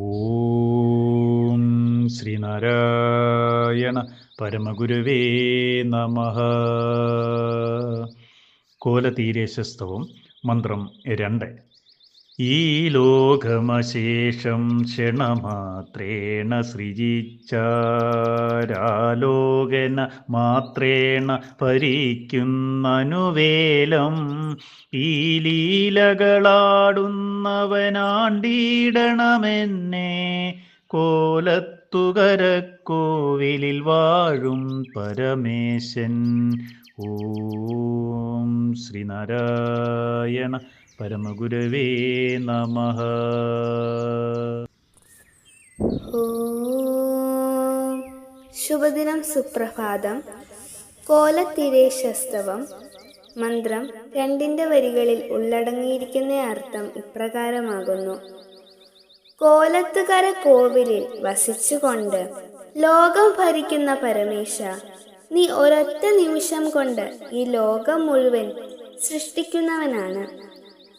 ഓം ശ്രീനാരായണ പരമഗുരുവേ നമ. കോലതീരേശസ്തവം മന്ത്രം രണ്ട്. ഈ ലോകമശേഷം ക്ഷണമാത്രേണ സൃജിച്ചാരാലോകന മാത്രേണ പരിക്കുന്നനുവേലം ഈ ലീലകളാടുന്നവനാണ്ടീടണമെന്നെ കോലത്തുകരക്കോവിലിൽ വാഴും പരമേശൻ. ഓം ശ്രീനാരായണ പരമഗുരവേ നമ. ശുഭദിനം സുപ്രഭാതം. കോലത്തിരേശസ്തവം മന്ത്രം രണ്ടിന്റെ വരികളിൽ ഉള്ളടങ്ങിയിരിക്കുന്ന അർത്ഥം ഇപ്രകാരമാകുന്നു. കോലത്തുകര കോവിലിൽ വസിച്ചുകൊണ്ട് ലോകം ഭരിക്കുന്ന പരമേശ നീ ഒരൊറ്റ നിമിഷം കൊണ്ട് ഈ ലോകം മുഴുവൻ സൃഷ്ടിക്കുന്നവനാണ്.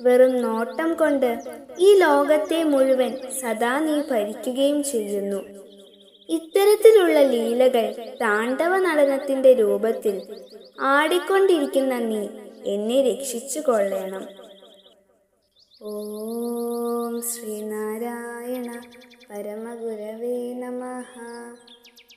വെറും നോട്ടം കൊണ്ട് ഈ ലോകത്തെ മുഴുവൻ സദാ നീ ഭരിക്കുകയും ചെയ്യുന്നു. ഇത്തരത്തിലുള്ള ലീലകൾ താണ്ഡവ നടനത്തിന്റെ രൂപത്തിൽ ആടിക്കൊണ്ടിരിക്കുന്ന നീ എന്നെ രക്ഷിച്ചു കൊള്ളണം. ഓം ശ്രീനാരായണ പരമഗുരവേ നമ.